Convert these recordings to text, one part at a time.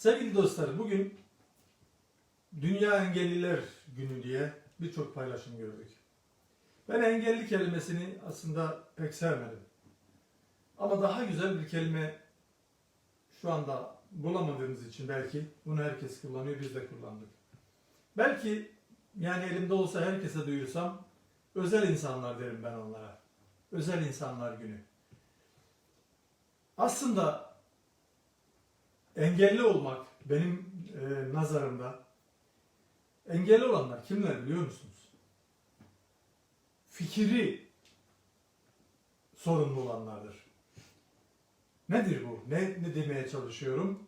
Sevgili dostlar bugün Dünya Engelliler Günü diye birçok paylaşım gördük. Ben engelli kelimesini aslında pek sevmedim. Ama daha güzel bir kelime şu anda bulamadığımız için belki bunu herkes kullanıyor, biz de kullandık. Belki yani elimde olsa herkese duyursam özel insanlar derim ben onlara. Özel insanlar günü. Aslında engelli olmak benim e, nazarımda engelli olanlar kimler biliyor musunuz? Fikri sorunlu olanlardır. Nedir bu? Ne, ne demeye çalışıyorum?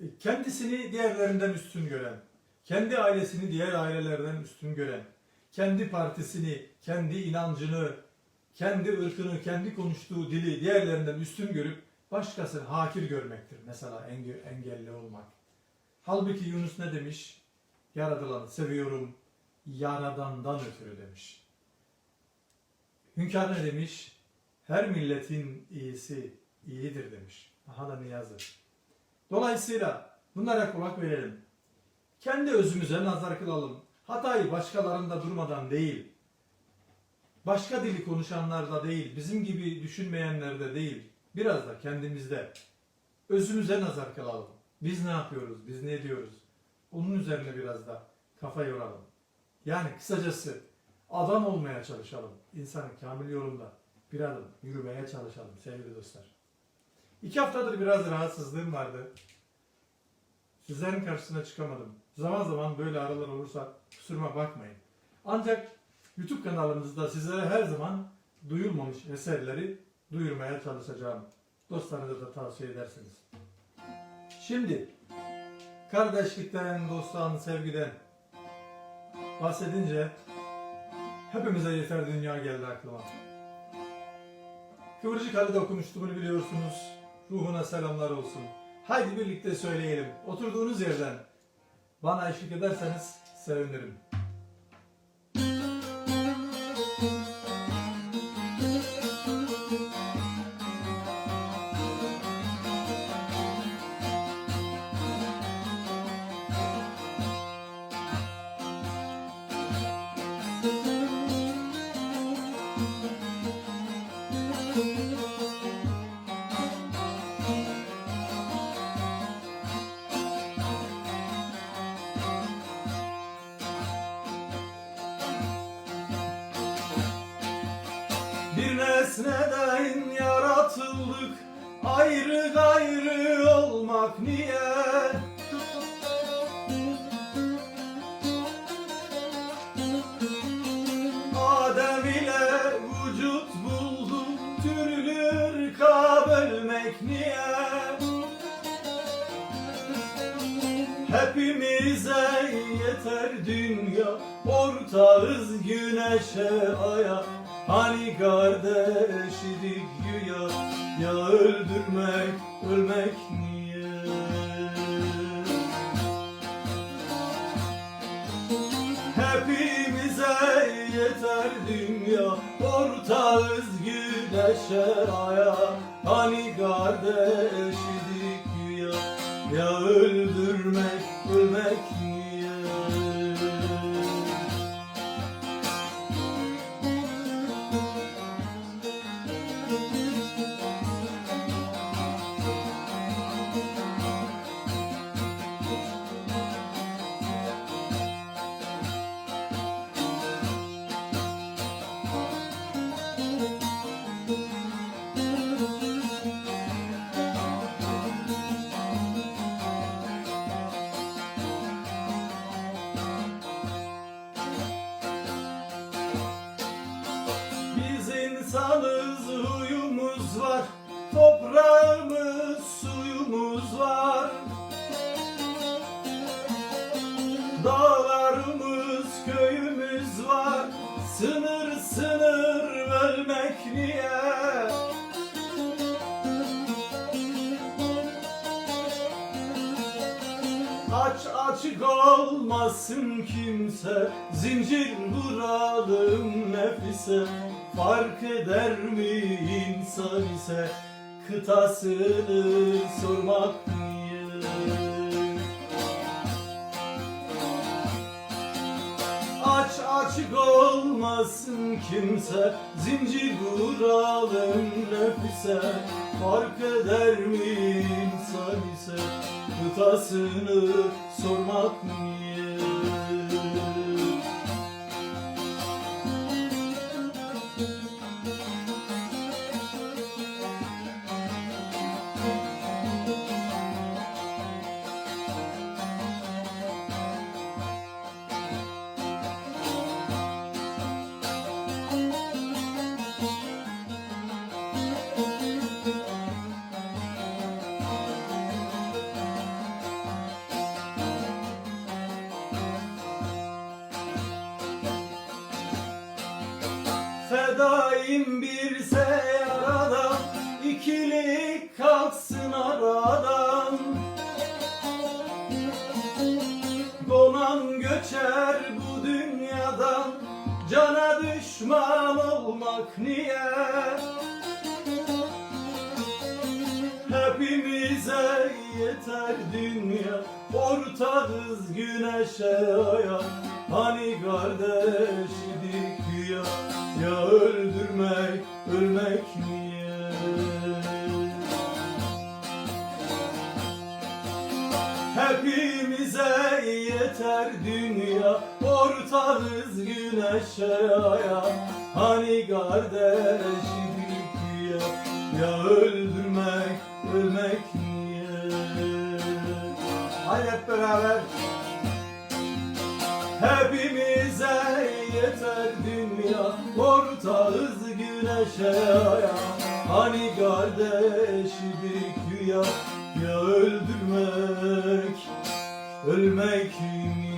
E, Kendisini diğerlerinden üstün gören, kendi ailesini diğer ailelerden üstün gören, kendi partisini, kendi inancını, kendi ırkını, kendi konuştuğu dili diğerlerinden üstün görüp başkasını hakir görmektir. Mesela enge- engelli olmak. Halbuki Yunus ne demiş? Yaradılanı seviyorum, yaradandan ötürü demiş. Hünkar ne demiş? Her milletin iyisi iyidir demiş. Aha da niyazı. Dolayısıyla bunlara kulak verelim. Kendi özümüze nazar kılalım. Hatayı başkalarında durmadan değil, başka dili konuşanlarda değil, bizim gibi düşünmeyenlerde değil, biraz da kendimizde özümüze nazar kılalım. Biz ne yapıyoruz, biz ne diyoruz? Onun üzerine biraz da kafa yoralım. Yani kısacası adam olmaya çalışalım. İnsanın kamil yolunda bir adım yürümeye çalışalım sevgili dostlar. İki haftadır biraz rahatsızlığım vardı. Sizlerin karşısına çıkamadım. Zaman zaman böyle aralar olursa kusuruma bakmayın. Ancak YouTube kanalımızda sizlere her zaman duyulmamış eserleri duyurmaya çalışacağım. Dostlarınıza da tavsiye edersiniz. Şimdi kardeşlikten, dostluğun, sevgiden bahsedince hepimize yeter dünya geldi aklıma. Kıvırcık Ali'de okumuştu bunu biliyorsunuz. Ruhuna selamlar olsun. Haydi birlikte söyleyelim. Oturduğunuz yerden bana eşlik ederseniz sevinirim. Bir nesneden yaratıldık Ayrı gayrı olmak niye? Vücut bulduk Türlü ırka bölmek niye? Hepimize yeter dünya Ortağız güneşe aya Hani kardeş idik güya Ya öldürmek ölmek niye Hepimize yeter dünya Ortağız güneşe aya. Hani kardeş idik güya Ya öldürmek ölmek niye Toprağımız suyumuz var. Dağlarımız köyümüz var. Sınır sınır bölmek niye? Aç açık olmasın kimse Zincir vuralım nefise. Fark eder mi insan ise kıtasını sormak niye? Aç açık olmasın kimse Zincir vuralım nefise Fark eder mi insan ise Kıtasını sormak niye Fedaim bir seyaradan ikilik kalksın aradan. Donan göçer bu dünyadan Cana düşman olmak niye? Hepimize yeter dünya Ortağız güneşe aya Hani kardeş idik ya Ya öldürmek ölmek niye? Hepimize yeter dünya Ortağız güneşe aya Hani kardeş idik ya Ya öldürmek Ortağız güneşe aya Hani kardeş idik güya Ya öldürmek Ölmek niye